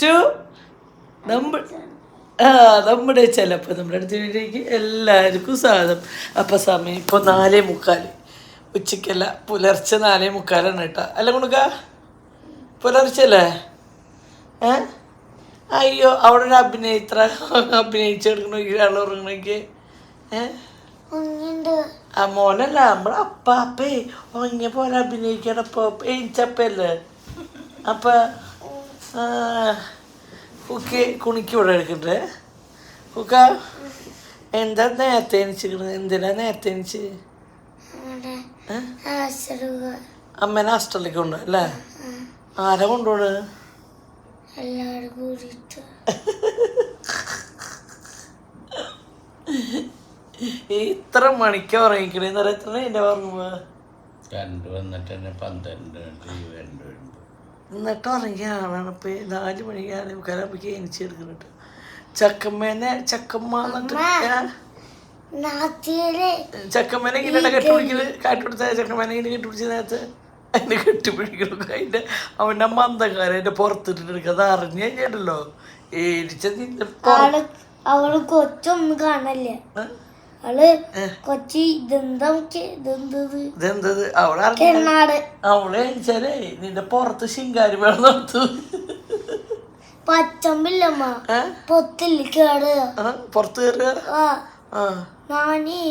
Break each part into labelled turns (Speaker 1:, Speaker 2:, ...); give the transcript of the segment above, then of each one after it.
Speaker 1: To നമ്മൾ ആ നമ്മുടെ ചിലപ്പോൾ നമ്മുടെ അടുത്ത വീട്ടിലേക്ക് എല്ലാവർക്കും സാധനം. അപ്പം സമയം ഇപ്പോൾ നാലേ മുക്കാൽ ഉച്ചയ്ക്കല്ല പുലർച്ചെ നാലേ മുക്കാലാണ് കേട്ടോ. അല്ല കുണുക്ക? പുലർച്ചല്ലേ? ഏ? അയ്യോ അവിടെ ഒരു അഭിനയിത്ര അഭിനയിച്ചെടുക്കണമെങ്കിൽ ആൾ ഉറങ്ങണമെങ്കിൽ ഏ? ആ മോനല്ല നമ്മുടെ അപ്പ അപ്പേ ഉറങ്ങിയ പോലെ അഭിനയിക്കണം എനിച്ചപ്പല്ലേ എഴുച്ചപ്പല്ലേ അപ്പൊ കുക്കി കുണിക്ക് ഇവിടെ എടുക്കണ്ടേ. കുക്ക എന്താ നേരത്തെ എണിച്ചിരിക്കണത് എന്തിനാ നേരത്തെ എണിച്ച്? ഏ? അമ്മേനെ ഹോസ്റ്റലിലേക്ക് കൊണ്ടു അല്ലേ? ആരാ കൊണ്ടുപോണ്
Speaker 2: കൂടിയിട്ട്.
Speaker 1: ഇത്ര മണിക്ക് ഉറങ്ങിക്കണേന്ന് പറയാ എത്ര എന്റെ ഓർമ്മ
Speaker 3: രണ്ട് വന്നിട്ട് തന്നെ പന്ത്രണ്ട് രണ്ട് രണ്ട് വരുമ്പോൾ
Speaker 1: എന്നിട്ട് ഉറങ്ങിയ ആളാണ് ഇപ്പൊ നാല് മണിക്കാണ് മുക്കാലാകുമ്പോഴേക്ക് എണിച്ചെടുക്കുന്നുണ്ട് ചക്കമ്മേനെ ചക്കമ്മ ചക്കമ്മേനെ ഇങ്ങനെ കെട്ടുപിടിക്കൽ കാട്ടുപിടിച്ച ചക്കമ്മേനെ ഇങ്ങനെ കെട്ടുപിടിച്ച നേരത്തെ അതിനെ കെട്ടിപ്പിടിക്കണം അതിന്റെ അവന്റെ മന്ദക്കാരൻ അതിന്റെ പുറത്തിട്ടെടുക്കുക അത് അറിഞ്ഞു കഴിഞ്ഞല്ലോ ഏരിച്ച നിന്റെ
Speaker 2: അവൾ കൊച്ചൊന്നും കാണല്ലേ അവൾ കൊച്ചി ഇതെന്തത്
Speaker 1: ഇതെന്തത് അവളെ എണിച്ചാലേ നിന്റെ പുറത്ത് ശിങ്കാരി വേണം നടത്തു
Speaker 2: പച്ചമ്പില്ലമ്മ.
Speaker 1: ഏ?
Speaker 2: പൊത്തില്ല കേട്.
Speaker 1: പുറത്ത്
Speaker 2: നാനി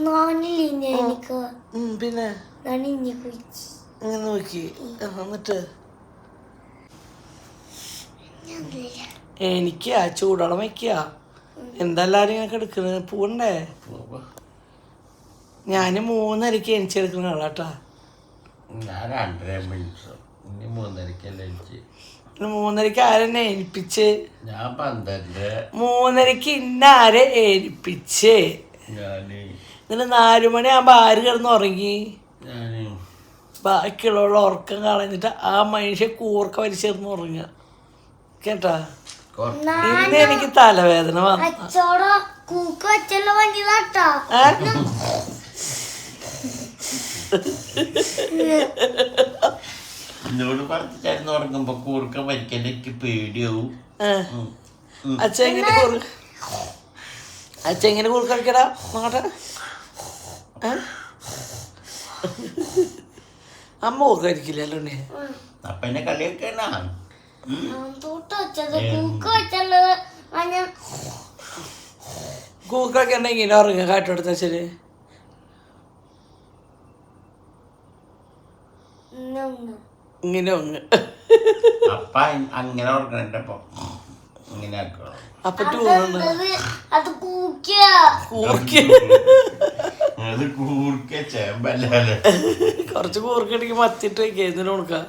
Speaker 2: നാനില്ല എനിക്ക്?
Speaker 1: ഉം, പിന്നെ?
Speaker 2: നാനി ഇനി കുഴിച്ച്.
Speaker 1: ഇങ്ങനെ നോക്കി. ആ, എന്നിട്ട്? എനിക്ക് ആ ചൂടോളം വയ്ക്കുക എന്തെല്ലാരും ഇങ്ങനെ എടുക്കുന്നത് പൂണ്ടേ ഞാൻ മൂന്നരക്ക് എനിച്ചെടുക്കുന്ന ആളാട്ടാ.
Speaker 3: ഞാൻ രണ്ടര മിനിറ്റ് ഇനി മൂന്നരക്കല്ല എനിക്ക്
Speaker 1: മൂന്നരക്ക് ആരെന്നെ ഏൽപ്പിച്ച്
Speaker 3: ഞാൻ പന്ത്രണ്ട്.
Speaker 1: മൂന്നരക്ക് ഇന്ന ആരെ ഏൽപ്പിച്ച്
Speaker 3: ഞാൻ
Speaker 1: എന്നിട്ട് നാലു മണിയാകുമ്പോൾ ആര് കിടന്ന് ഉറങ്ങി?
Speaker 3: ഞാൻ
Speaker 1: ബാക്കിയുള്ള ഉറക്കം കളഞ്ഞിട്ട് ആ മനുഷ്യ കൂർക്ക വലിച്ചേർന്ന് ഉറങ്ങ കേട്ടാ? ഇന്ന് എനിക്ക് തലവേദന വന്നു.
Speaker 2: അച്ചോട കൂക്ക് വെച്ചല്ലോ വഞ്ഞതാട്ടാ
Speaker 1: ഏ?
Speaker 3: എന്നോട് പറഞ്ഞിട്ടായിരുന്നു ഉറങ്ങുമ്പോ കൂർക്ക വലിക്കാൻ എനിക്ക് പേടിയാവും.
Speaker 1: അച്ഛൻ എങ്ങനെ കൂർ അച്ഛൻ എങ്ങനെ കൂർക്കളിക്കടാ നോട്ടെ ഏ? അമ്മ കൂർക്കരിക്കില്ലല്ലോ ഉണ്ണി.
Speaker 3: അപ്പൊ എന്നെ കളിയൊക്കെയാണ്
Speaker 2: തൂട്ട് വെച്ചത് കൂക്ക് വെച്ചല്ലോ വഞ്ഞ
Speaker 1: കൂർക്കൊക്കെ ഉണ്ടെങ്കിൽ ഉറങ്ങുക കാട്ടെടുത്ത ശരി? ഇങ്ങനെ ഒന്ന്.
Speaker 3: അപ്പ അങ്ങനെ ഇങ്ങനെ ആക്കണം.
Speaker 1: അപ്പൊ
Speaker 2: അത് കൂക്ക
Speaker 3: അത് കൂർക്ക ചേമ്പല്ലേ?
Speaker 1: കുറച്ച് കൂർക്കടിക്ക് മത്തിട്ട് ഇതിന് കൊടുക്കാം.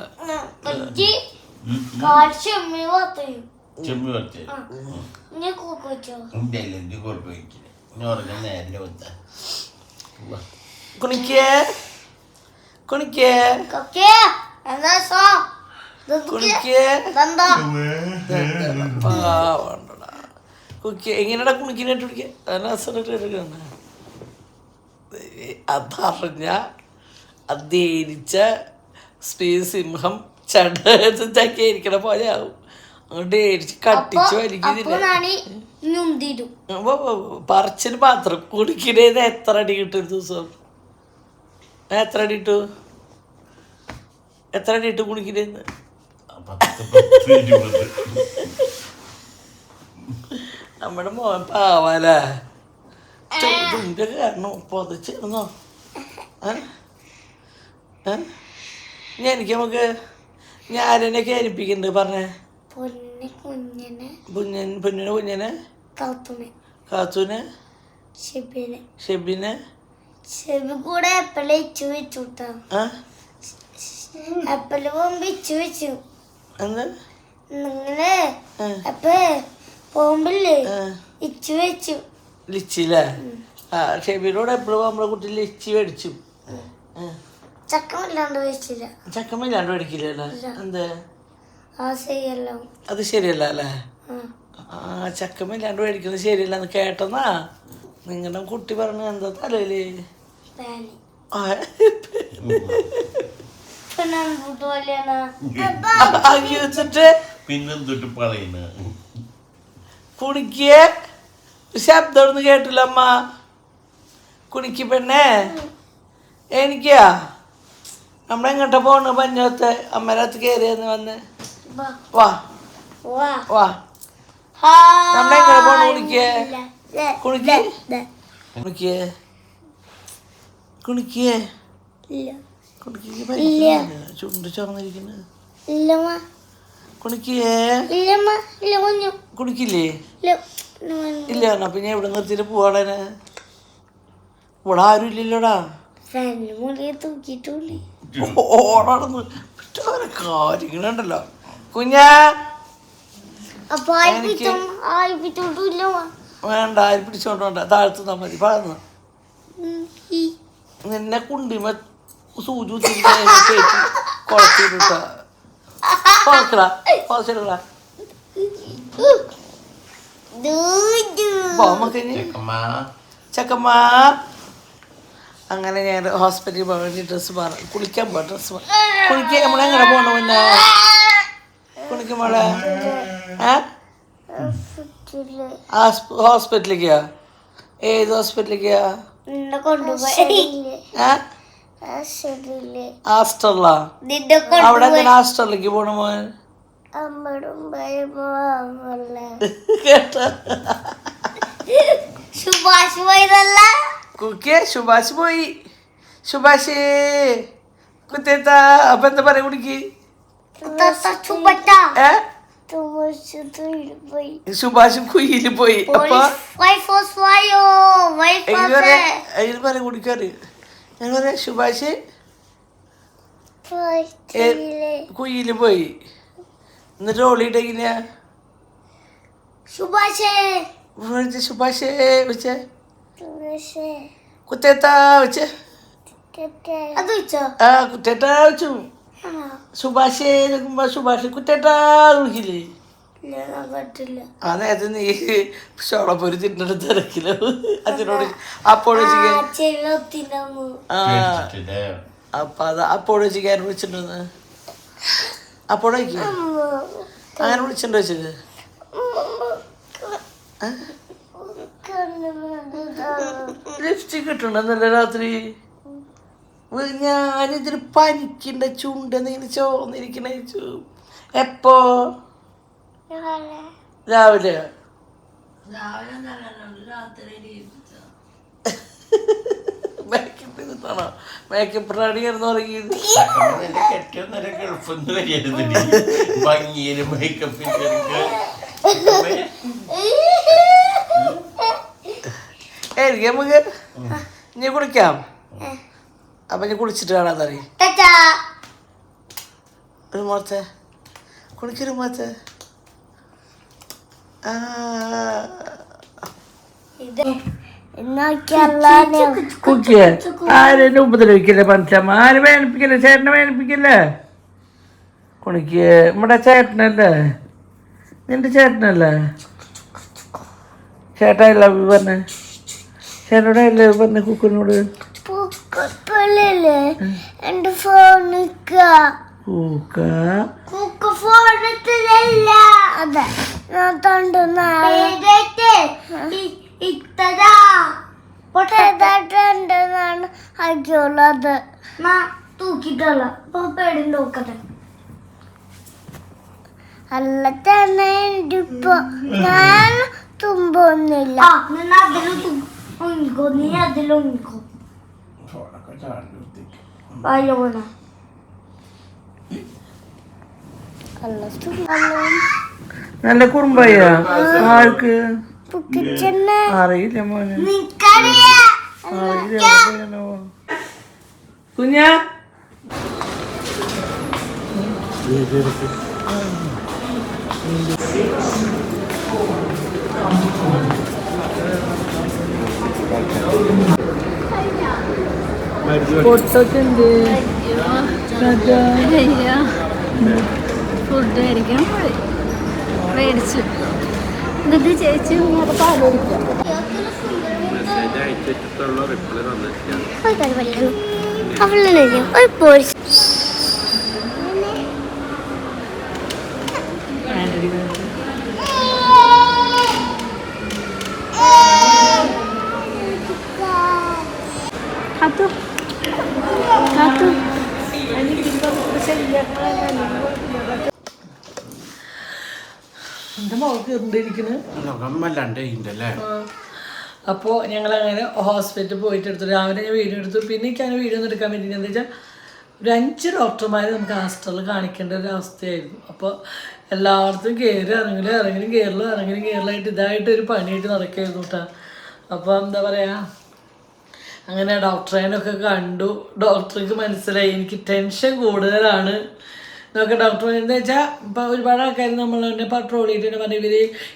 Speaker 3: ചെമ്മി
Speaker 2: വെച്ചോ
Speaker 3: ഇല്ല എന്ത് ഉറങ്ങാൻ
Speaker 1: കുണിക്കേ. കുണിക്കേ. കുണിക്കിനായിട്ട് പിടിക്കുക എടുക്കണ അതറിഞ്ഞ അധീരിച്ച സ്ത്രീ സിംഹം ചടക്കി ഇരിക്കണ പോലെ ആവും. അങ്ങോട്ട് ഏരിച്ച് കട്ടിച്ച് വലിക്കുന്നില്ല. പറച്ചിന് മാത്രം. കുടിക്കണേന്ന് എത്ര അടി കിട്ടും ഒരു ദിവസം? എത്ര അടി കിട്ടു? എത്ര അടി കിട്ടും കുടിക്കണേന്ന് നമ്മുടെ മോൻ പാവാലേ ഇതിന്റെ കാരണം പൊതച്ചിരുന്നോ ഏ? എനിക്ക് നമുക്ക് ഞാനെന്നൊക്കെ ഏൽപ്പിക്കുന്നുണ്ട് പറഞ്ഞേ.
Speaker 2: പൊന്നെ കുഞ്ഞനെ.
Speaker 1: കുഞ്ഞൻ പൊന്നിനെ കുഞ്ഞനെ?
Speaker 2: കാത്തുനെ
Speaker 1: കാത്തുനെ?
Speaker 2: ഷിബിനെ.
Speaker 1: ഷെബിനെ?
Speaker 2: ഷെബി കൂടെ എപ്പളെ ഇച്ചു വെച്ചു കേട്ടോ
Speaker 1: ആ?
Speaker 2: എപ്പൽ പോകുമ്പോ ഇച്ചു വെച്ചു?
Speaker 1: എന്ത്?
Speaker 2: നിങ്ങൾ
Speaker 1: ആ,
Speaker 2: പോകുമ്പില്ലേ?
Speaker 1: ആ.
Speaker 2: ഇച്ചു വെച്ചു.
Speaker 1: ലിച്ചില്ലേ ആ ഷെബിനോട് എപ്പോഴും നമ്മളെ കുട്ടി ലിച്ചി മേടിച്ചു. ആ.
Speaker 2: ചക്കമില്ലാണ്ട് വെച്ചില്ല
Speaker 1: ചക്കമില്ലാണ്ട് മേടിക്കില്ലല്ലേ എന്ത്? അത് ശരിയല്ല അല്ലേ?
Speaker 2: ആ.
Speaker 1: ആ ചക്കമില്ലാണ്ട് മേടിക്കുന്നത് ശരിയല്ല എന്ന് കേട്ടെന്നാ നിങ്ങളുടെ കുട്ടി പറഞ്ഞു എന്താ തലയിൽ?
Speaker 3: പിന്നെന്തൊട്ട് പറയുന്നത്
Speaker 1: കുണിക്ക് ശബ്ദം ഒന്നും കേട്ടില്ല അമ്മ. കുണിക്ക് പെണ്ണേ. എനിക്കാ? നമ്മൾ എങ്ങോട്ടാ പോണ്? പഞ്ഞോത്ത് അമ്മരത്ത് കയറിയെന്ന് വന്ന്.
Speaker 2: വാ.
Speaker 1: വാ. നമ്മളെങ്ങനെ പോണ് കുണിക്കേ? കുണിക്കേ? കുണിക്കേ? കുണിക്ക്?
Speaker 2: ഇല്ല.
Speaker 1: കുണിക്ക് പരിചയമില്ല. ചുണ്ട് ചോർന്നിരിക്കുന്നത് കുണിക്ക്?
Speaker 2: ഇല്ലമ്മ ഇല്ല
Speaker 1: എന്നാ പിന്നെ എവിടെ നിർത്തിയിട്ട് പോവാടനെ ഇവിടെ ആരും ഇല്ലല്ലോടാ.
Speaker 2: ഫാനിന്
Speaker 1: ഓരോ കാര്യങ്ങളുണ്ടല്ലോ. കുഞ്ഞാ. വേണ്ട ആര് പിടിച്ചോണ്ട് വേണ്ട. താഴ്ത്തുന്നാ മതി. പറഞ്ഞു നിന്നെ കുണ്ടിമ സൂചി കുത്തി കുളത്തിട്ടാ കുളക്കടാ കുളച്ചിടടാ പോമക്കഞ്ഞ്
Speaker 3: ചെക്കമ്മാ.
Speaker 1: ചക്കമ്മ. അങ്ങനെ ഞാൻ ഹോസ്പിറ്റലിൽ പോകാൻ വേണ്ടി ഡ്രസ്സ് മാറി. കുളിക്കാൻ പോകാം ഡ്രസ്സ് മാറി. കുളിക്കാൻ നമ്മളെങ്ങനെ പോകണം പിന്നെ? കുളിക്കുമ്പോളെ ഏ? ഹോസ്പിറ്റലിലേക്കാ? ഏത് ഹോസ്പിറ്റലിലേക്കാ? ഹാസ്റ്ററിലാ അവിടെ എങ്ങനെ ഹാസ്റ്ററിലേക്ക് പോണ മോൻ? കേട്ടോ?
Speaker 2: ശുഭാശുഭ ഇതല്ല.
Speaker 1: കുക്കിയെ ശുഭാഷ് പോയി. ശുഭാഷേ കുത്തേത്താ അപ്പൊ എന്താ പറയാ കുടിക്ക് സുഭാഷും കുയിൽ പോയി. അപ്പൊ അതിന് പറയാ കുടിക്കാറ് ഞാൻ പറയാ സുഭാഷ് കുയിൽ. പോയി. എന്നിട്ട് ഓളിയിട്ടെങ്ങനെയാ
Speaker 2: സുഭാഷേ.
Speaker 1: വിളിച്ച് സുഭാഷേ വെച്ചേ കുത്തേത്താ വെച്ചേ
Speaker 2: അത് വെച്ചോ
Speaker 1: ആ കുത്തേട്ടാ വെച്ചു സുഭാഷേ നോക്കുമ്പോ സുഭാഷ് കുത്തേട്ടാ വിളിക്കില്ലേ? ആ നേരത്തെ നീ ഷോളപ്പൊരി തിന്നിട്ട് തിരക്കില്ല അച്ഛനോട് അപ്പോഴും അപ്പൊ അത് അപ്പോഴും ചിക്കൻ വിളിച്ചിട്ടുണ്ടെന്ന്. അപ്പോഴേക്ക് അങ്ങനെ വിളിച്ചിട്ടുണ്ടോ വെച്ചത് ലിപ്സ്റ്റിക് നല്ല രാത്രി? ഞാനിതിന് പനിക്കണ്ട ചുണ്ട് നീന് ചോന്നിരിക്കണ എപ്പോ? രാവിലെ. മേക്കപ്പ് തുടങ്ങിയത്
Speaker 3: ചെക്കമ്മ നിന്റെ കെട്ടിയൊന്നര ഗൾഫൊന്നും വരികയായിരുന്നില്ല ഭംഗിയിൽ മേക്കപ്പ്
Speaker 1: എനിക്ക് നമുക്ക് ഇനി കുളിക്കാം. അപ്പൊ ഇനി കുളിച്ചിട്ട് കാണാൻ തറി ഒരു മുഖത്തെ. കുളിക്കൊരു മുഖത്തെ. കുക്കിയെ ആരെന്നെ ഉപദ്രവിക്കില്ലേ പഞ്ചമ്മ ആര് വേദനിപ്പിക്കില്ലേ? ചേട്ടനെ വേദനിപ്പിക്കില്ലേ? കുണിക്ക് നമ്മുടെ ചേട്ടനല്ലേ? നിന്റെ ചേട്ടനല്ലേ? ചേട്ടാ ലവ് യു പറഞ്ഞേ. ചേട്ടനോട് അല്ലേ പറഞ്ഞ കുക്കിനോട്?
Speaker 2: പൂക്കപ്പല്ലേ എന്റെ ഫോണിക്ക
Speaker 1: കൂക്ക.
Speaker 2: കുക്ക് ഫോണിട്ടില്ല അതെ. ഞാൻ തൊണ്ടുന്നാണ് ഇത്തതാ പൊട്ടതായിട്ടുണ്ടെന്നാണ് അയച്ചുള്ളത് തൂക്കിട്ടുള്ള പേടി നോക്കട്ടെ. അല്ല തന്നെ ഇപ്പൊ ഞാൻ തുമ്പൊന്നില്ല അതിലും നീ അതിലും വായോണ അല്ല
Speaker 1: നല്ല കുറുമ്പായ ആർക്ക്
Speaker 2: കിച്ചണ്
Speaker 1: അറിയില്ല മോനെ അറിയില്ല. കുഞ്ഞാ പൊട്ടൊക്കെ ഉണ്ട്
Speaker 4: ഫുഡ് കഴിക്കാൻ പോയി മേടിച്ചു. എന്നിട്ട് ചേച്ചി ഇങ്ങനെ പാലോടിക്കാം
Speaker 2: അവളെ ഒരു പോലീസ്
Speaker 5: അത് അത്
Speaker 6: എന്റെ മോൾക്ക് എന്തിരിക്കുന്നത് ഹോസ്പിറ്റലിൽ പോയിട്ട് എടുത്തു. രാവിലെ ഞാൻ വീഡിയോ എടുത്തു. പിന്നെ എനിക്ക് അങ്ങനെ വീഡിയോ ഒന്നും എടുക്കാൻ പറ്റില്ല എന്താ വെച്ചാൽ ഒരു അഞ്ച് ഡോക്ടർമാരെ നമുക്ക് ഹോസ്പിറ്റലിൽ കാണിക്കേണ്ട ഒരു അവസ്ഥയായിരുന്നു. അപ്പോൾ എല്ലായിടത്തും കയറി ഇറങ്ങലും ഇറങ്ങലും കയറലും ഇറങ്ങലും കയറലായിട്ട് ഇതായിട്ട് ഒരു പണിയായിട്ട് നടക്കായിരുന്നു കേട്ടോ അപ്പോൾ എന്താ പറയുക അങ്ങനെ ഡോക്ടറേനൊക്കെ കണ്ടു. ഡോക്ടർക്ക് മനസ്സിലായി. എനിക്ക് ടെൻഷൻ കൂടുതലാണ്. എന്നൊക്കെ ഡോക്ടർ എന്താ വെച്ചാൽ ഇപ്പോൾ ഒരുപാട് ആൾക്കാർ നമ്മൾ തന്നെ പട്രോൾ ചെയ്തിട്ട് പറഞ്ഞു ഇവർ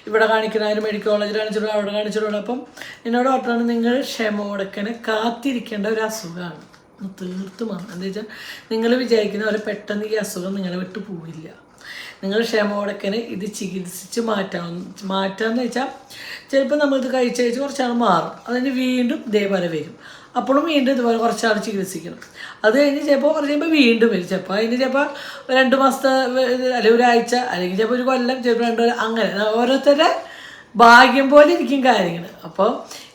Speaker 6: ഇവിടെ കാണിക്കുന്നവർ മെഡിക്കൽ കോളേജിൽ കാണിച്ചിട്ടുണ്ട് അവിടെ കാണിച്ചിട്ടുണ്ട് അപ്പം എന്നോട് ഡോക്ടറാണ് നിങ്ങൾ ക്ഷമ കൊടുക്കണ കാത്തിരിക്കേണ്ട ഒരു അസുഖമാണ് തീർത്തും എന്താ വെച്ചാൽ നിങ്ങൾ വിചാരിക്കുന്ന പോലെ പെട്ടെന്ന് ഈ അസുഖം നിങ്ങളെ വിട്ടു പോവില്ല. നിങ്ങൾ ക്ഷമയോടക്കനെ ഇത് ചികിത്സിച്ച് മാറ്റാം മാറ്റാന്ന് വെച്ചാൽ ചിലപ്പോൾ നമ്മളിത് കഴിച്ച് കഴിച്ച് കുറച്ചാൾ മാറും. അതിന് വീണ്ടും ഇതേപോലെ വരും. അപ്പോഴും വീണ്ടും ഇതുപോലെ കുറച്ചാൾ ചികിത്സിക്കണം. അത് കഴിഞ്ഞ് ചിലപ്പോൾ കുറച്ച് കഴിയുമ്പോൾ വീണ്ടും വരും. ചിലപ്പോൾ അതിന് ചിലപ്പോൾ രണ്ട് മാസത്തെ അല്ലെങ്കിൽ ഒരാഴ്ച അല്ലെങ്കിൽ ചിലപ്പോൾ ഒരു കൊല്ലം ചിലപ്പോൾ രണ്ട് കൊല്ലം അങ്ങനെ. ഓരോരുത്തരുടെ ഭാഗ്യം പോലെ ഇരിക്കും കാര്യങ്ങൾ അപ്പോൾ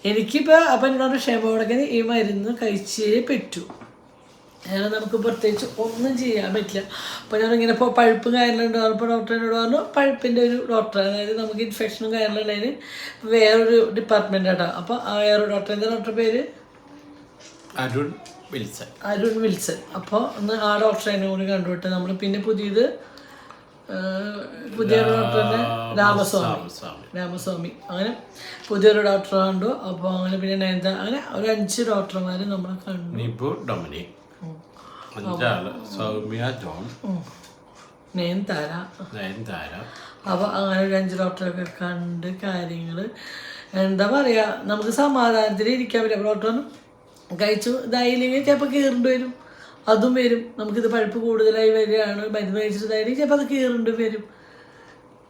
Speaker 6: എനിക്കിപ്പോൾ അപ്പം എന്നോട് ക്ഷമയോടക്കനെ ഈ മരുന്ന് കഴിച്ചേ പറ്റൂ. അങ്ങനെ നമുക്ക് പ്രത്യേകിച്ച് ഒന്നും ചെയ്യാൻ പറ്റില്ല. അപ്പോൾ ഞാനിങ്ങനെ ഇപ്പോൾ പഴുപ്പും കാര്യങ്ങളുണ്ട് അപ്പോൾ ഡോക്ടറിനോട് പറഞ്ഞു പഴുപ്പിന്റെ ഒരു ഡോക്ടർ അതായത് നമുക്ക് ഇൻഫെക്ഷനും കാര്യങ്ങളുള്ളതിന് വേറൊരു ഡിപ്പാർട്ട്മെന്റ് ആട്ടോ. അപ്പോൾ ആ വേറൊരു എന്താ ഡോക്ടർ പേര്?
Speaker 5: അരുൺ വിൽസൺ.
Speaker 6: അരുൺ വിൽസൺ. അപ്പോൾ ഒന്ന് ആ ഡോക്ടറേനെ കൂടി കണ്ടുവിട്ട് നമ്മൾ പിന്നെ പുതിയത് പുതിയൊരു ഡോക്ടറിനെ രാമസ്വാമി.
Speaker 5: രാമസ്വാമി.
Speaker 6: അങ്ങനെ പുതിയൊരു ഡോക്ടറെ കണ്ടു. അപ്പോൾ അങ്ങനെ പിന്നെ നയൻത അങ്ങനെ ഒരു അഞ്ച് ഡോക്ടർമാർ നമ്മളെ കണ്ടു.
Speaker 5: നിബു ഡൊമിനിക്. അഞ്ചാൾ സൗമ്യ ജോൺ.
Speaker 6: നയൻതാര.
Speaker 5: നയൻതാര.
Speaker 6: അപ്പോൾ അങ്ങനെ ഒരു അഞ്ച് ഡോക്ടറൊക്കെ കണ്ട് കാര്യങ്ങൾ എന്താ പറയുക നമുക്ക് സമാധാനത്തിൽ ഇരിക്കാൻ പറ്റും. ഡോക്ടർ കഴിച്ചു. ഇതായില്ലെങ്കിൽ ചിലപ്പോൾ കീറിണ്ട് വരും. അതും വരും. നമുക്കിത് പഴുപ്പ് കൂടുതലായി വരികയാണ്. മരുന്ന് കഴിച്ചിട്ട് ഇതായാലും ചിലപ്പോൾ അത് കീറിണ്ട് വരും.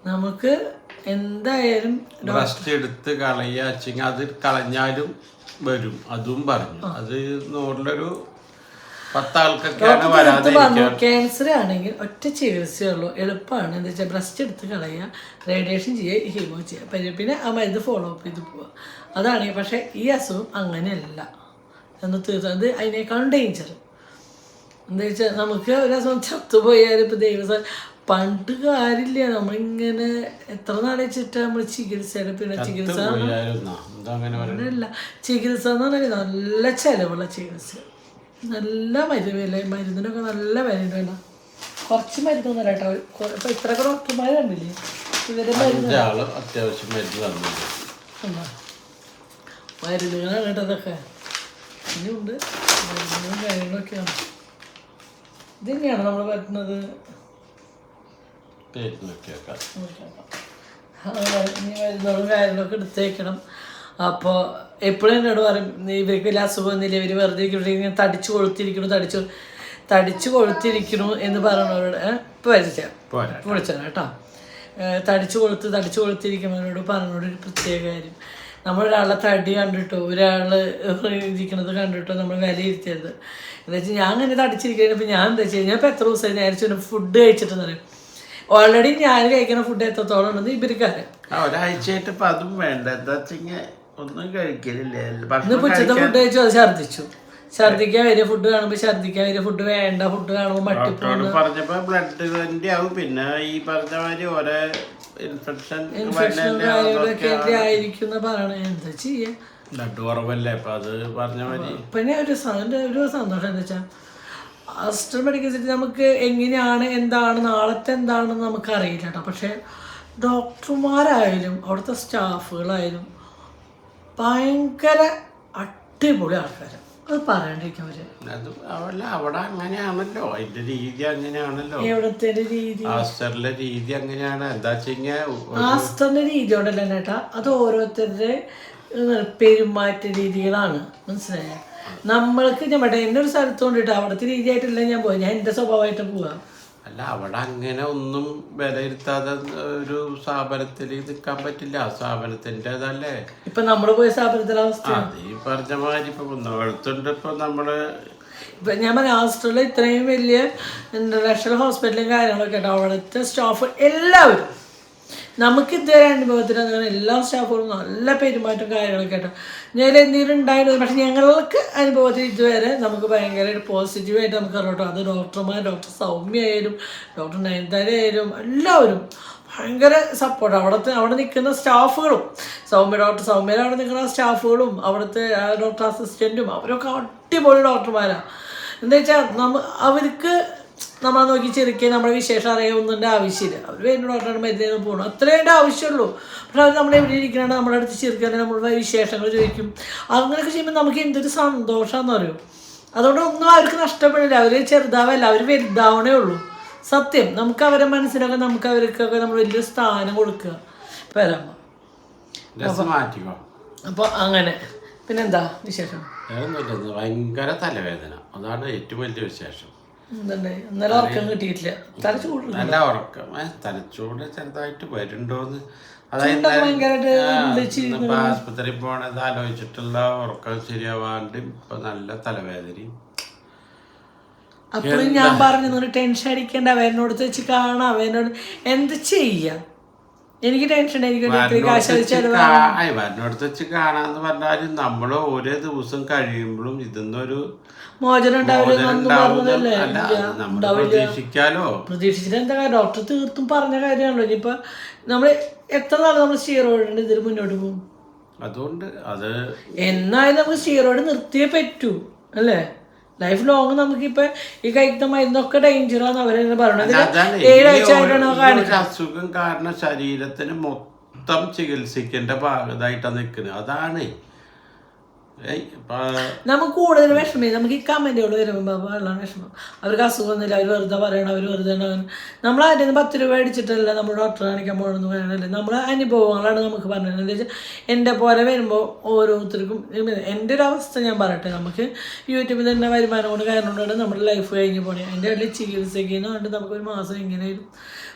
Speaker 6: നമുക്ക് എന്തായാലും
Speaker 5: റെസ്റ്റ് എടുത്ത് കളയാച്ചെങ്കിൽ അത് കളഞ്ഞാലും വരും. അതും പറഞ്ഞു. അത് നൂറിലൊരു
Speaker 6: പറഞ്ഞു ക്യാൻസർ ആണെങ്കിൽ ഒറ്റ ചികിത്സയുള്ളൂ എളുപ്പമാണ്. എന്താ വെച്ചാൽ ബ്രസ്റ്റ് എടുത്ത് കളയുക റേഡിയേഷൻ ചെയ്യുക ഹീമോ ചെയ്യുക. പിന്നെ പിന്നെ ആ മരുന്ന് ഫോളോ അപ്പ് ചെയ്ത് പോവുക. അതാണ്. പക്ഷേ ഈ അസുഖം അങ്ങനെയല്ല. എന്ന് തീർച്ചയായും. അത് അതിനേക്കാളും ഡേഞ്ചർ എന്താ വെച്ചാൽ നമുക്ക് ഒരു അസുഖം ചത്തുപോയാലും ഇപ്പോൾ ദൈവം പണ്ട് കാര്യമില്ല. നമ്മളിങ്ങനെ എത്ര നാളെ വെച്ചിട്ടാ നമ്മൾ ചികിത്സയുടെ പിന്നെ ചികിത്സ അങ്ങനെയല്ല. ചികിത്സ എന്ന് പറഞ്ഞാൽ നല്ല ചിലവുള്ള ചികിത്സ. നല്ല മരുന്നില്ല മരുന്നിനൊക്കെ നല്ല മരുന്ന് വേണം കുറച്ച് മരുന്ന് കേട്ടോ. ഇപ്പൊ ഇത്രയൊക്കെ ഡോക്ടർമാർ കണ്ടില്ലേ? ഇവരുടെ മരുന്ന്
Speaker 5: അത്യാവശ്യം?
Speaker 6: മരുന്നുകളാണ് കേട്ടോ ഇതൊക്കെ. ഇനിയുണ്ട്. ഇനിയും കാര്യങ്ങളൊക്കെയാണ്. ഇത് തന്നെയാണ് നമ്മൾ പറ്റുന്നത് ഇനി മരുന്നുകളും കാര്യങ്ങളൊക്കെ എടുത്തേക്കണം. അപ്പോൾ എപ്പോഴും എന്നോട് പറയും ഇവർക്ക് വലിയ അസുഖമൊന്നുമില്ല ഇവർ വെറുതെ ഇരിക്കുന്നു. ഇങ്ങനെ തടിച്ചു കൊളുത്തിരിക്കണു തടിച്ചു തടിച്ചു കൊളുത്തിരിക്കണു എന്ന് പറയണവരോട് ഇപ്പോൾ വരച്ച
Speaker 5: പോരാ
Speaker 6: വിളിച്ചാണ് കേട്ടോ. തടിച്ച് തടിച്ചു കൊളുത്ത് തടിച്ചു കൊളുത്തിരിക്കുന്നവരോട് പറഞ്ഞോട് ഒരു പ്രത്യേക കാര്യം. നമ്മളൊരാളെ തടി കണ്ടിട്ടോ ഒരാൾ ഇരിക്കണത് കണ്ടിട്ടോ നമ്മൾ വിലയിരുത്തരുത് എന്താ വെച്ചാൽ ഞാൻ അങ്ങനെ തടിച്ചിരിക്കുന്നപ്പോൾ ഞാൻ എന്താ വെച്ചാൽ ഞാൻ ഇപ്പോൾ എത്ര ദിവസമായി നേരിച്ച് ഫുഡ് കഴിച്ചിട്ടെന്ന് പറയും. ഓൾറെഡി ഞാൻ കഴിക്കുന്ന ഫുഡ് എത്രത്തോളം ഉണ്ടെന്ന് ഇവർക്കറിയാം
Speaker 5: ഒരാഴ്ചയായിട്ട് ഇപ്പം അതും വേണ്ട. എന്താ വെച്ചിങ്ങ ഒന്നും കഴിക്കലില്ല.
Speaker 6: ഇന്ന് ഉച്ചത്തെ ഫുഡ് കഴിച്ചു അത് ഛർദ്ദിച്ചു. ഛർദ്ദിക്കാൻ വരിക ഫുഡ് കാണുമ്പോൾ ഛർദ്ദിക്കാൻ വരിക ഫുഡ് വേണ്ട ഫുഡ് കാണുമ്പോൾ മട്ടിപ്പോ
Speaker 5: ഡോക്ടറോട് പറഞ്ഞപ്പോ ബ്ലഡ് ആവും. പിന്നെ ഈ പറഞ്ഞ മാതിരി ഓരോ ഇൻഫെക്ഷൻ
Speaker 6: ഇൻഫെക്ഷനും കാര്യങ്ങളൊക്കെ എന്റെ ആയിരിക്കും എന്ന് പറയണേ. എന്താ ചെയ്യാ?
Speaker 5: ബ്ലഡ് കുറവല്ലേ? അപ്പൊ അത് പറഞ്ഞ
Speaker 6: പിന്നെ ഒരു ഒരു സന്തോഷം എന്താ വെച്ചാൽ അസ്റ്റർ മെഡിക്കൽ സിറ്റി നമുക്ക് എങ്ങനെയാണ് എന്താണ് നാളത്തെ എന്താണെന്ന് നമുക്ക് അറിയില്ല കേട്ടോ. പക്ഷേ ഡോക്ടർമാരായാലും അവിടുത്തെ സ്റ്റാഫുകളായാലും ഭയങ്കര അടിപൊളി ആൾക്കാരാണ് അത് പറയാണ്ടിരിക്കാൻ പറ്റില്ല
Speaker 5: അത് അവല്ല അവിടെ അങ്ങനെയാണല്ലോ. അതിന്റെ രീതി അങ്ങനെയാണല്ലോ.
Speaker 6: എവിടത്തെ രീതി?
Speaker 5: ആസ്റ്ററിലെ രീതി അങ്ങനെയാണ്. എന്താ വെച്ചിങ്ങ
Speaker 6: ആസ്റ്ററിന്റെ രീതി ഉണ്ടല്ലോ ചേട്ടാ. അത് ഓരോരുത്തരുടെ പെരുമാറ്റ രീതികളാണ്. മനസ്സിലായ? നമ്മൾക്ക് ഞാൻ എന്റെ ഒരു സ്ഥലത്ത് കൊണ്ടിട്ട് അവിടുത്തെ രീതിയായിട്ടല്ല ഞാൻ പോയി. ഞാൻ എന്റെ സ്വഭാവമായിട്ട് പോവാം.
Speaker 5: അല്ല അവിടെ അങ്ങനെ ഒന്നും വിലയിരുത്താതെ ഒരു സ്ഥാപനത്തിൽ നിൽക്കാൻ പറ്റില്ല. ആ സ്ഥാപനത്തിന്റെതല്ലേ
Speaker 6: ഇപ്പൊ നമ്മൾ പോയ സ്ഥാപനത്തിലെ അവസ്ഥ?
Speaker 5: അത് ഈ പറഞ്ഞ മാതിരി ഇപ്പൊ കുന്നവളത്തുണ്ട് ഇപ്പൊ നമ്മൾ
Speaker 6: ഇപ്പൊ ഞാൻ പറഞ്ഞ ആസ്ട്രേലിയ ഇത്രയും വലിയ ഇന്റർനാഷണൽ ഹോസ്പിറ്റലും കാര്യങ്ങളൊക്കെ ഉണ്ട്. അവിടുത്തെ സ്റ്റാഫ് എല്ലാവരും നമുക്ക് ഇതുവരെ അനുഭവത്തിൽ അങ്ങനെ എല്ലാ സ്റ്റാഫുകളും നല്ല പെരുമാറ്റം കാര്യങ്ങളൊക്കെ കേട്ടോ ഞാൻ എന്തെങ്കിലും ഉണ്ടായിരുന്നു. പക്ഷെ ഞങ്ങൾക്ക് അനുഭവത്തിൽ ഇതുവരെ നമുക്ക് ഭയങ്കര പോസിറ്റീവായിട്ട് നമുക്ക് കേട്ടോ. അത് ഡോക്ടർമാർ ഡോക്ടർ സൗമ്യ ആയാലും ഡോക്ടർ നയൻതാര ആയാലും എല്ലാവരും ഭയങ്കര സപ്പോർട്ട് അവിടുത്തെ അവിടെ നിൽക്കുന്ന സ്റ്റാഫുകളും സൗമ്യ ഡോക്ടർ സൗമ്യയിൽ അവിടെ നിൽക്കുന്ന സ്റ്റാഫുകളും അവിടുത്തെ ഡോക്ടർ അസിസ്റ്റന്റും അവരൊക്കെ അടിപൊളി ഡോക്ടർമാരാണ് എന്താ വെച്ചാൽ നമ്മ അവർക്ക് നമ്മളെ നോക്കി ചിരിക്കുക നമ്മുടെ വിശേഷം അറിയാവുന്നതിന്റെ ആവശ്യമില്ല. അവർ വരുന്ന ഡോക്ടറുടെ മരുന്ന് പോകണം അത്രേ എന്റെ ആവശ്യമുള്ളൂ. പക്ഷെ അവർ നമ്മളെ എവിടെ ഇരിക്കണതാണ് നമ്മുടെ അടുത്ത് ചെറുക്കാൻ നമ്മളുടെ വിശേഷങ്ങൾ ചോദിക്കും. അങ്ങനെയൊക്കെ ചെയ്യുമ്പോൾ നമുക്ക് എന്തൊരു സന്തോഷമാണെന്ന് പറയും അതുകൊണ്ട് ഒന്നും അവർക്ക് നഷ്ടപ്പെടില്ല. അവർ ചെറുതാവല്ല. അവർ വലുതാവണേ ഉള്ളൂ. സത്യം. നമുക്ക് അവരെ മനസ്സിലൊക്കെ നമുക്ക് അവർക്കൊക്കെ നമ്മൾ വലിയ സ്ഥാനം കൊടുക്കുക. പരമ
Speaker 5: രസം
Speaker 6: അപ്പോൾ അങ്ങനെ. പിന്നെന്താ വിശേഷം?
Speaker 5: ഭയങ്കര തലവേദന. അതാണ് ഏറ്റവും വലിയ വിശേഷം.
Speaker 6: ഇന്നലെ ഉറക്കം കിട്ടിയിട്ടില്ല.
Speaker 5: നല്ല ഉറക്കം. തലച്ചൂട് ചെറുതായിട്ട് വരുന്നുണ്ടോന്ന്. അതായത്
Speaker 6: ചൂണ്ടൊക്കെ ഭയങ്കരായിട്ട്
Speaker 5: ആ,
Speaker 6: എന്ത്
Speaker 5: ഇന്നിപ്പോ പോണത് ആലോചിച്ചിട്ടുള്ള ഉറക്കം ശരിയാവാണ്ട് ഇപ്പൊ നല്ല തലവേദനയും.
Speaker 6: അപ്പോഴും ഞാൻ പറഞ്ഞു ടെൻഷൻ അടിക്കേണ്ട അവനോട് വെച്ച് കാണാം അവനോട് എന്ത് ചെയ്യാം? എനിക്ക് ടെൻഷൻ
Speaker 5: വരണടുത്ത് വെച്ച് കാണാന്ന് പറഞ്ഞാലും നമ്മൾ ഓരോ ദിവസം കഴിയുമ്പോഴും ഇതെന്നൊരു
Speaker 6: മോചനം
Speaker 5: പ്രതീക്ഷിക്കാലോ?
Speaker 6: പ്രതീക്ഷിച്ചിട്ട് എന്താ കാര്യം? ഡോക്ടർ തീർത്തും പറഞ്ഞ കാര്യമാണല്ലോ. ഇനിയിപ്പൊ നമ്മൾ എത്ര നാൾ നമ്മൾ സ്റ്റീറോയിഡിന്റെ ഇതിൽ മുന്നോട്ട് പോകും?
Speaker 5: അതുകൊണ്ട് അത്
Speaker 6: എന്നാലും നമുക്ക് സ്റ്റീറോയിഡ് നിർത്തിയേ പറ്റൂ അല്ലേ? ലൈഫ് ലോങ് നമുക്കിപ്പോൾ ഈ കഴിക്കുന്ന മരുന്നൊക്കെ ഡേഞ്ചറാന്ന് അവരെന്നെ
Speaker 5: അതാണ്
Speaker 6: ഏഴാഴ്ച ആയിട്ടാണ്
Speaker 5: അസുഖം കാരണം ശരീരത്തിന് മൊത്തം ചികിത്സിക്കേണ്ട ഭാഗത്തായിട്ടാണ് നിൽക്കുന്നത്. അതാണ്
Speaker 6: നമുക്ക് കൂടുതൽ വിഷമേ. നമുക്ക് ഈ കമന്റുകൾ വരുമ്പോൾ വെള്ളം വിഷമം. അവർക്ക് അസുഖമൊന്നുമില്ല. അവർ വെറുതെ പറയണം. അവർ വെറുതെ നമ്മൾ അതിൽ നിന്ന് പത്ത് രൂപ അടിച്ചിട്ടല്ല നമ്മൾ ഡോക്ടറെ കാണിക്കാൻ പോകണമെന്ന് പറയണല്ലേ? നമ്മളെ അനുഭവങ്ങളാണ് നമുക്ക് പറഞ്ഞത്. എന്താ വെച്ചാൽ എന്റെ പോലെ വരുമ്പോൾ ഓരോരുത്തർക്കും എന്റെ ഒരു അവസ്ഥ ഞാൻ പറയട്ടെ. നമുക്ക് യൂട്യൂബിൽ തന്നെ വരുമാനം കൊണ്ട് കാരണം കൊണ്ടാണ് നമ്മുടെ ലൈഫ് കഴിഞ്ഞ് പോണേ. അതിന്റെ ഇടയിൽ ചികിത്സയ്ക്ക് നമുക്ക് ഒരു മാസം ഇങ്ങനെ വരും.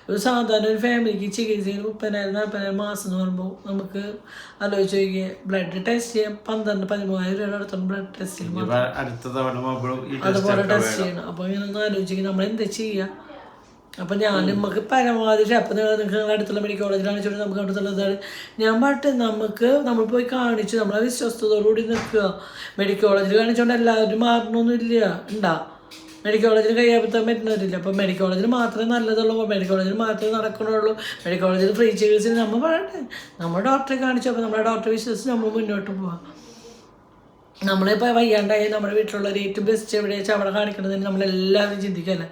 Speaker 6: ഒരു സാധാരണ ഒരു ഫാമിലിക്ക് ചികിത്സയിൽ മുപ്പതിനായിരം നാൽപ്പതിനായിരം മാസം എന്ന് പറയുമ്പോൾ നമുക്ക് ആലോചിച്ച് നോക്കിയാൽ ബ്ലഡ് ടെസ്റ്റ് ചെയ്യാൻ പന്ത്രണ്ട് പതിമൂവായിരം രൂപ അടുത്തോളം ബ്ലഡ് ടെസ്റ്റ് ചെയ്യും
Speaker 5: അടുത്ത
Speaker 6: അതുപോലെ ടെസ്റ്റ് ചെയ്യണം. അപ്പോൾ ഇങ്ങനെ ഒന്ന് ആലോചിക്കുക നമ്മൾ എന്താ ചെയ്യുക അപ്പം ഞാൻ നമുക്ക് പരമാവധി അപ്പം നിങ്ങൾ നിങ്ങൾക്ക് അടുത്തുള്ള മെഡിക്കൽ കോളേജിൽ കാണിച്ചോണ്ട് നമുക്ക് അടുത്തുള്ള എന്താണ് ഞാൻ പാട്ട് നമുക്ക് നമ്മൾ പോയി കാണിച്ച്. നമ്മളെ വിശ്വസ്തയോടുകൂടി നിൽക്കുക. മെഡിക്കൽ കോളേജിൽ കാണിച്ചുകൊണ്ട് എല്ലാവരും മാറണമൊന്നുമില്ല ഉണ്ടാ? മെഡിക്കൽ കോളേജിൽ കയ്യാപ്പത്താൻ പറ്റുന്നവരില്ല അപ്പം മെഡിക്കൽ കോളേജിൽ മാത്രമേ നല്ലതുള്ളൂ. മെഡിക്കൽ കോളേജിൽ മാത്രമേ നടക്കണുള്ളൂ മെഡിക്കൽ കോളേജിൽ ഫ്രീ ചികിത്സ നമ്മൾ പറയട്ടെ നമ്മൾ ഡോക്ടറെ കാണിച്ചു. അപ്പോൾ നമ്മുടെ ഡോക്ടറെ വിശ്വസിച്ച് നമ്മൾ മുന്നോട്ട് പോവാം. നമ്മളിപ്പോൾ വയ്യാണ്ടായി. നമ്മുടെ വീട്ടിലുള്ളവർ ഏറ്റവും ബെസ്റ്റ് എവിടെ വെച്ചാൽ അവിടെ കാണിക്കണതെന്ന് നമ്മളെല്ലാവരും ചിന്തിക്കല്ലേ?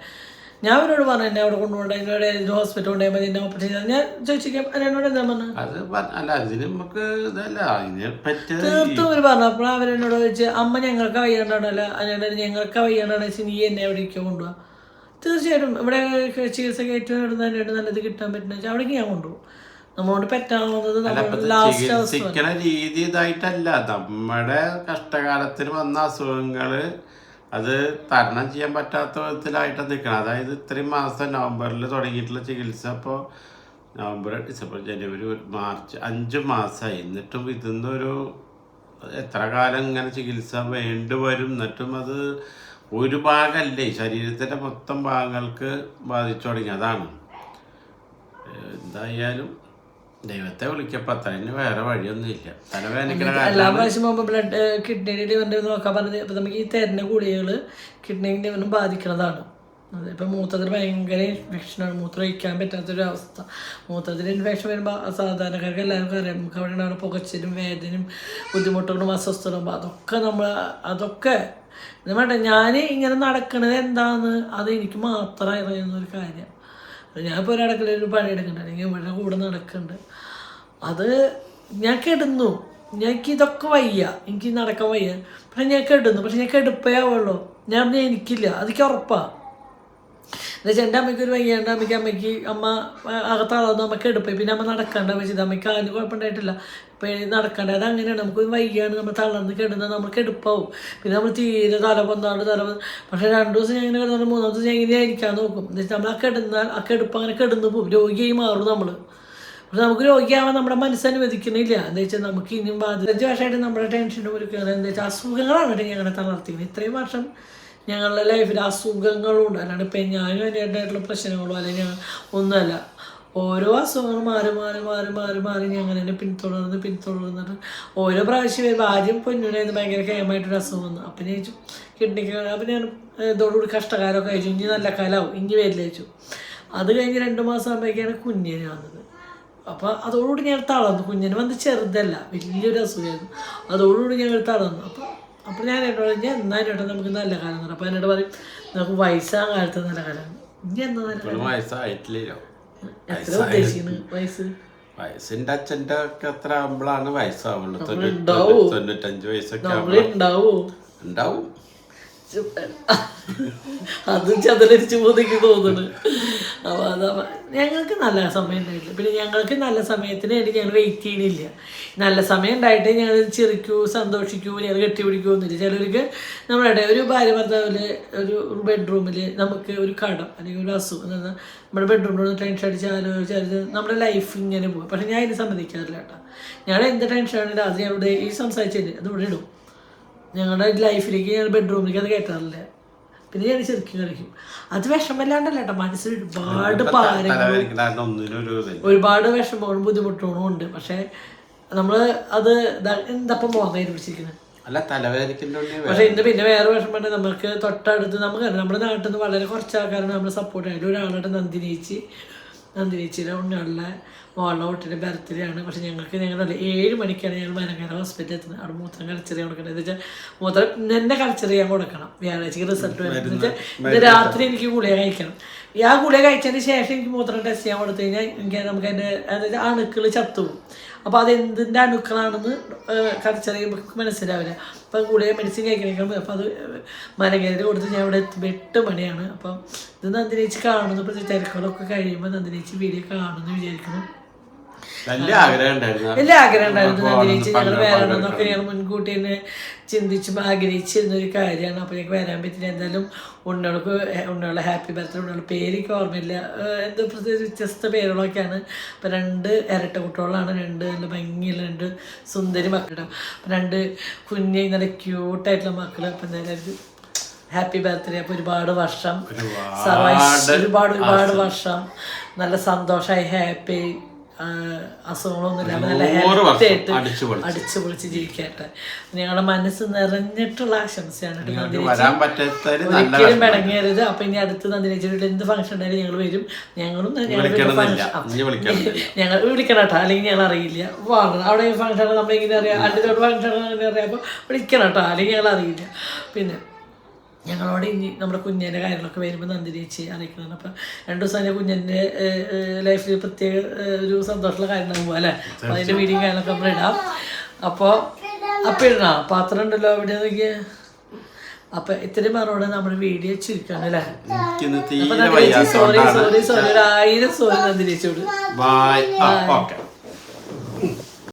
Speaker 6: ഞാൻ അവരോട് പറഞ്ഞു എന്നെ അവിടെ കൊണ്ടുപോകണ്ട എന്നോട് ഹോസ്പിറ്റൽ കൊണ്ടുപോയാൽ മതി എന്നെ ഓപ്പറേഷൻ ചെയ്താൽ ഞാൻ ചോദിച്ചിരിക്കാം എന്നോട് എന്താ പറഞ്ഞു?
Speaker 5: അത് പ- അല്ല അതിന് നമുക്ക് ഇതല്ല അതിനെ
Speaker 6: തീർത്തും അവർ പറഞ്ഞു അപ്പോൾ അവരെന്നോട് ചോദിച്ച് അമ്മ ഞങ്ങൾക്ക് വയ്യാണ്ടാണല്ലോ അതിനോട് ഞങ്ങൾക്ക് വയ്യാണ്ടാണ് വെച്ചാൽ നീ എന്നെ എവിടേക്ക് കൊണ്ടുപോകാം തീർച്ചയായിട്ടും ഇവിടെ ചികിത്സ ഏറ്റവും നല്ലത് നല്ലത് കിട്ടാൻ പറ്റുന്ന വെച്ചാൽ അവിടേക്ക് ഞാൻ കൊണ്ടുപോകും. നമ്മളോട് പറ്റാവുന്നത് നമ്മൾ ലാസ്റ്റ് അവസ്ഥ
Speaker 5: ചികിത്സിക്കണ രീതി ഇതായിട്ടല്ല നമ്മുടെ കഷ്ടകാലത്തിന് വന്ന അസുഖങ്ങൾ അത് തരണം ചെയ്യാൻ പറ്റാത്ത വിധത്തിലായിട്ട് നിൽക്കണം അതായത് ഇത്രയും മാസം നവംബറിൽ തുടങ്ങിയിട്ടുള്ള ചികിത്സ ഇപ്പോൾ നവംബർ ഡിസംബർ ജനുവരി മാർച്ച് അഞ്ച് മാസമായി എന്നിട്ടും ഇതിന്നൊരു എത്ര കാലം ഇങ്ങനെ ചികിത്സ വേണ്ടി വരും? എന്നിട്ടും അത് ഒരു ഭാഗമല്ലേ ശരീരത്തിന്റെ മൊത്തം ഭാഗങ്ങൾക്ക് ബാധിച്ചു തുടങ്ങി. അതാണ്. എന്തായാലും ദൈവത്തെ വിളിക്കപ്പ. തന്നെ വേറെ വഴിയൊന്നുമില്ല. തലവേദനിക്കണ
Speaker 6: എല്ലാ പ്രാവശ്യം പോകുമ്പോൾ ബ്ലഡ് കിഡ്നി ലിവറിന്റെ നോക്കാൻ പറഞ്ഞത് അപ്പം നമുക്ക് ഈ തരുന്ന ഗുളികകൾ കിഡ്നി ലിവറിനും ബാധിക്കുന്നതാണ്. ഇപ്പൊ മൂത്രത്തിന് ഭയങ്കര ഇൻഫെക്ഷനാണ് മൂത്രം ഒഴിക്കാൻ പറ്റാത്തൊരു അവസ്ഥ മൂത്രത്തിന് ഇൻഫെക്ഷൻ വരുമ്പോൾ സാധാരണക്കാർക്ക് എല്ലാവർക്കും അറിയാം. നമുക്ക് അവിടെ ഉണ്ടാവുന്ന പുകച്ചിലും വേദനയും ബുദ്ധിമുട്ടുകളും അസ്വസ്ഥതകളും. അതൊക്കെ നമ്മൾ അതൊക്കെ നമ്മുടെ ഞാൻ ഇങ്ങനെ നടക്കുന്നത് എന്താന്ന് അത് എനിക്ക് മാത്രം അറിയുന്ന ഒരു കാര്യം. ഞാനിപ്പോൾ ഒരു അടുക്കളയിൽ പണിയെടുക്കുന്നുണ്ട് അല്ലെങ്കിൽ ഇവിടെ കൂടെ നടക്കണ്ട് അത് ഞാൻ കിടന്നു. ഞങ്ങൾക്ക് ഇതൊക്കെ വയ്യ. എനിക്ക് നടക്കാൻ വയ്യ. പക്ഷെ ഞാൻ കെടുന്നു. പക്ഷെ ഞാൻ കെടുപ്പേ ആവുള്ളൂ. ഞാൻ പറഞ്ഞാൽ എനിക്കില്ല. അതൊക്കെ ഉറപ്പാണ് എന്നുവെച്ചാൽ എന്റെ അമ്മയ്ക്ക് ഒരു വയ്യാണ്ട് അമ്മയ്ക്ക് അമ്മയ്ക്ക് അമ്മ അകത്താളാവുന്ന അമ്മയ്ക്ക് എടുപ്പായി പിന്നെ അമ്മ നടക്കണ്ട വെച്ചത് അമ്മയ്ക്ക് കാലിന് കുഴപ്പമുണ്ടായിട്ടില്ല. അപ്പോൾ നടക്കണ്ട അത് അങ്ങനെയാണ് നമുക്ക് വയ്യാണ് നമ്മൾ തളർന്ന് കിടന്നാൽ നമുക്ക് എടുപ്പാവും. പിന്നെ നമ്മൾ തീരെ തല പൊന്നാണ്ട് തല പക്ഷേ രണ്ട് ദിവസം ഞാൻ ഇങ്ങനെ കിടന്നാൽ മൂന്നാം ദിവസം ഞാൻ ഇങ്ങനെ ഇരിക്കാൻ നോക്കും. എന്ന് വെച്ചാൽ നമ്മൾ ആ കിടന്നാൽ ആ കിടപ്പ് അങ്ങനെ കിടന്നു പോകും രോഗിയായി മാറും നമ്മൾ. പക്ഷെ നമുക്ക് രോഗിയാവാൻ നമ്മുടെ മനസ്സനുവദിക്കണില്ല എന്താ വെച്ചാൽ നമുക്ക് ഇനിയും ബാധിച്ച വർഷമായിട്ട് നമ്മുടെ ടെൻഷനും ഒരു എന്താ വെച്ചാൽ അസുഖങ്ങളാണ് ഞങ്ങളെ തളർത്തിക്കുന്നത് ഇത്രയും വർഷം ഞങ്ങളുടെ ലൈഫിൽ അസുഖങ്ങളും ഉണ്ട് അല്ലാണ്ട് ഇപ്പം ഞാനും അതിന്റെതായിട്ടുള്ള പ്രശ്നങ്ങളോ അല്ലെങ്കിൽ ഞങ്ങൾ ഒന്നുമല്ല. ഓരോ അസുഖങ്ങൾ മാറി മാറി മാറി മാറി മാറി ഞങ്ങൾ തന്നെ പിന്തുടർന്ന് പിന്തുടർന്നിട്ട് ഓരോ പ്രാവശ്യം വരുമ്പോൾ ആദ്യം പൊന്നുനായിരുന്നു ഭയങ്കര കേമായിട്ടൊരു അസുഖം വന്നു. അപ്പം ചോദിച്ചു കിഡ്നിക്ക് അപ്പം ഞാൻ ഇതോടുകൂടി കഷ്ടകാലമൊക്കെ അയച്ചു ഇനി നല്ല കാലാവും ഇനി വരില്ല ചോദിച്ചു. അത് കഴിഞ്ഞ് രണ്ട് മാസം ആകുമ്പോഴേക്കാണ് കുഞ്ഞിന് വന്നത്. അപ്പോൾ അതോടുകൂടി ഞാൻ തളർന്നു. കുഞ്ഞിന് വന്ന് ചെറുതല്ല വലിയൊരു അസുഖമായിരുന്നു. അതോടുകൂടി ഞങ്ങൾ തളർന്നു. അപ്പോൾ അപ്പോൾ ഞാൻ എന്നോട് ഞാൻ എന്നാ ചേട്ടാ നമുക്ക് നല്ല കാലം എന്ന് അപ്പോൾ എന്നോട് പറയും നമുക്ക് വയസ്സാം കാലത്ത് നല്ല കാലമാണ് ഇനി എന്നാ നല്ല കാലം?
Speaker 5: വയസ്സായിട്ടില്ലല്ലോ.
Speaker 6: എത്ര ഉദ്ദേശിക്കുന്നത് വയസ്സ്?
Speaker 5: വയസ്സിന്റെ അച്ഛന്റെ ഒക്കെ എത്ര ആകുമ്പോഴാണ് വയസ്സാവുള്ളൂ? തൊണ്ണൂറ്റഞ്ച് വയസ്സൊക്കെ
Speaker 6: ഉണ്ടാവോ?
Speaker 5: ഉണ്ടാവും.
Speaker 6: അതും ചതലരിച്ച് പോകുന്നെനിക്ക് തോന്നുന്നു. അപ്പോൾ അതാ ഞങ്ങൾക്ക് നല്ല സമയം ഉണ്ടായിട്ടില്ല. പിന്നെ ഞങ്ങൾക്ക് നല്ല സമയത്തിന് വേണ്ടി ഞങ്ങൾ വെയിറ്റ് ചെയ്യണില്ല. നല്ല സമയം ഉണ്ടായിട്ട് ഞങ്ങൾ ചിരിക്കൂ സന്തോഷിക്കൂ ഞങ്ങൾ കെട്ടിപ്പിടിക്കുമെന്നില്ല ചിലർക്ക് നമ്മളുടെ ഒരു ഭാര്യ ഭർത്താവിൽ ഒരു ബെഡ്റൂമിൽ നമുക്ക് ഒരു കടം അല്ലെങ്കിൽ ഒരു അസുഖം നമ്മുടെ ബെഡ്റൂമിൽ ടെൻഷൻ അടിച്ച് ആലോചിച്ച് നമ്മുടെ ലൈഫ് ഇങ്ങനെ പോകും. പക്ഷെ ഞാൻ ഇത് സമ്മതിക്കാറില്ല കേട്ടോ. ഞാൻ എന്ത് ടെൻഷനാണ് അത് ഇവിടെ ഈ സംസാരിച്ചില്ലേ അത് ഇവിടെ ഇടും. ഞങ്ങളുടെ ലൈഫിലേക്ക് ഞങ്ങൾ ബെഡ്റൂമിലേക്ക് അത് കയറ്റാറില്ല പിന്നെ ഞാൻ ശരിക്കും കളിക്കും. അത് വിഷമല്ലാണ്ടല്ല കേട്ടോ. മനസ്സിൽ ഒരുപാട് ഒരുപാട് വിഷമങ്ങളും ബുദ്ധിമുട്ടുകളും ഉണ്ട്. പക്ഷെ നമ്മൾ അത് എന്തപ്പം മോഹം പിടിച്ചിരിക്കുന്നത്
Speaker 5: അല്ല തലവേദനിക്കുന്ന
Speaker 6: പക്ഷെ ഇന്ന് പിന്നെ വേറെ വിഷമമുണ്ട്. നമുക്ക് തൊട്ടടുത്ത് നമുക്ക് നമ്മുടെ നാട്ടിൽ നിന്ന് വളരെ കുറച്ച് ആൾക്കാരാണ് നമ്മൾ സപ്പോർട്ട് ആയാലും ഒരാളുടെ നന്ദിനേച്ചി നന്ദിനേച്ചിയുടെ ഉണ്ണിയുള്ള മോളുടെ കുട്ടിയുടെ ബർത്ത്ഡേ ആണ്. പക്ഷെ ഞങ്ങൾക്ക് ഞങ്ങളുടെ ഏഴ് മണിക്കാണ് ഞങ്ങൾ മലങ്കര ഹോസ്പിറ്റലിൽ എത്തുന്നത്. അവിടെ മൂത്രം കൾച്ചർ ചെയ്യാൻ കൊടുക്കണം. എന്ന് വെച്ചാൽ മൂത്രം എന്നെ കൾച്ചർ ചെയ്യാൻ കൊടുക്കണം. വ്യാഴാഴ്ചക്ക് റിസൾട്ട് വരുന്നത് വെച്ചാൽ ഇന്ന് രാത്രി എനിക്ക് ഗുളിക കഴിക്കണം. ആ ഗുളിക കഴിച്ചതിന് ശേഷം എനിക്ക് മൂത്രം ടെസ്റ്റ് ചെയ്യാൻ കൊടുത്തു കഴിഞ്ഞാൽ എനിക്ക് നമുക്ക് അതിന്റെ അതായത് അണുക്കൾ ചത്തുപോകും. അപ്പോൾ അത് എന്തിന്റെ അണുക്കളാണെന്ന് കറിച്ചറിയുമ്പോൾ മനസ്സിലാവില്ല. അപ്പോൾ ഗുളിക മെഡിസിൻ കഴിക്കണമെങ്കിൽ അപ്പോൾ അത് മലങ്കരയിൽ കൊടുത്ത് ഞാൻ ഇവിടെ എത്തുമ്പോൾ എട്ട് മണിയാണ്. അപ്പം ഇത് നന്ദിനേച്ചി കാണുന്നു. ഇപ്പോൾ തിരക്കുകളൊക്കെ കഴിയുമ്പോൾ നന്ദിനേച്ചി വീഡിയോ കാണുമെന്ന് വിചാരിക്കുന്നു.
Speaker 5: വലിയ ആഗ്രഹം ഉണ്ടായിരുന്നു.
Speaker 6: വലിയ ആഗ്രഹം ഉണ്ടായിരുന്നു ഞങ്ങൾ വരണമെന്നൊക്കെ ഞങ്ങൾ മുൻകൂട്ടി തന്നെ ചിന്തിച്ചും ആഗ്രഹിച്ചിരുന്ന ഒരു കാര്യമാണ്. അപ്പോൾ ഞങ്ങൾക്ക് വരാൻ പറ്റില്ല. എന്തായാലും ഉണ്ണകൾക്ക് ഉണ്ണകളുടെ ഹാപ്പി ബർത്ത്ഡേ. ഉണ്ണകളുടെ പേരൊക്കെ ഓർമ്മയില്ല. എന്തോ പ്രത്യേകിച്ച് വ്യത്യസ്ത പേരുകളൊക്കെയാണ്. അപ്പോൾ രണ്ട് ഇരട്ട കുട്ടികളാണ്. രണ്ട് നല്ല ഭംഗിയുള്ള രണ്ട് സുന്ദരി മക്കളുടെ അപ്പൊ രണ്ട് കുഞ്ഞ് നല്ല ക്യൂട്ടായിട്ടുള്ള മക്കൾ അപ്പം എന്തായാലും ഹാപ്പി ബർത്ത്ഡേ. അപ്പോൾ ഒരുപാട് വർഷം. സർവൈസ് ഒരുപാട് ഒരുപാട് വർഷം. നല്ല സന്തോഷമായി ഹാപ്പി അസുഖങ്ങളൊന്നും ഇല്ലാതെ നല്ല
Speaker 5: നൂറ്
Speaker 6: ഹെൽത്തി
Speaker 5: അടിച്ചു പൊളിച്ച്.
Speaker 6: ജീവിക്കട്ടെ. ഞങ്ങളുടെ മനസ്സ് നിറഞ്ഞിട്ടുള്ള ആശംസയാണ് ഒരിക്കലും മടങ്ങരുത് അപ്പൊ ഇനി അടുത്ത് നന്ദിനെച്ചിട്ട് എന്ത് ഫംഗ്ഷൻ ഉണ്ടായാലും ഞങ്ങൾ വരും. ഞങ്ങളും. ഞങ്ങൾ വിളിക്കണം കേട്ടോ അല്ലെങ്കിൽ ഞങ്ങൾ അറിയില്ല. വാങ്ങണം അവിടെ ഫംഗ്ഷൻ നമ്മൾ എങ്ങനെ അറിയാം? അടുത്തോട്ട് ഫംഗ്ഷൻ അങ്ങനെ അറിയാം. അപ്പൊ വിളിക്കണം കേട്ടോ അല്ലെങ്കിൽ ഞങ്ങൾ അറിയില്ല. പിന്നെ ഞങ്ങളോട് ഇനി നമ്മുടെ കുഞ്ഞിന്റെ കാര്യങ്ങളൊക്കെ വരുമ്പോൾ നന്ദിനേച്ചി അറിയിക്കുന്നതാണ്. അപ്പം രണ്ടു ദിവസം അതിന്റെ കുഞ്ഞിന്റെ ലൈഫിൽ പ്രത്യേക ഒരു സന്തോഷമുള്ള കാര്യം ഉണ്ടാകും പോലെ അപ്പോൾ അതിന്റെ വീഡിയോ കാര്യങ്ങളൊക്കെ നമ്മൾ ഇടാം. അപ്പോൾ അപ്പം ഇടണം? പാത്രം ഉണ്ടല്ലോ അവിടെ നോക്കിയ. അപ്പം ഇത്രയും പറഞ്ഞോടെ നമ്മുടെ വീഡിയോ ചുരുക്കാണ് അല്ലേ? സോറി സോറി സോറി ഒരു ആയിരം സോറി നന്ദിനേച്ചിയോട്
Speaker 5: ബൈ ഓക്കെ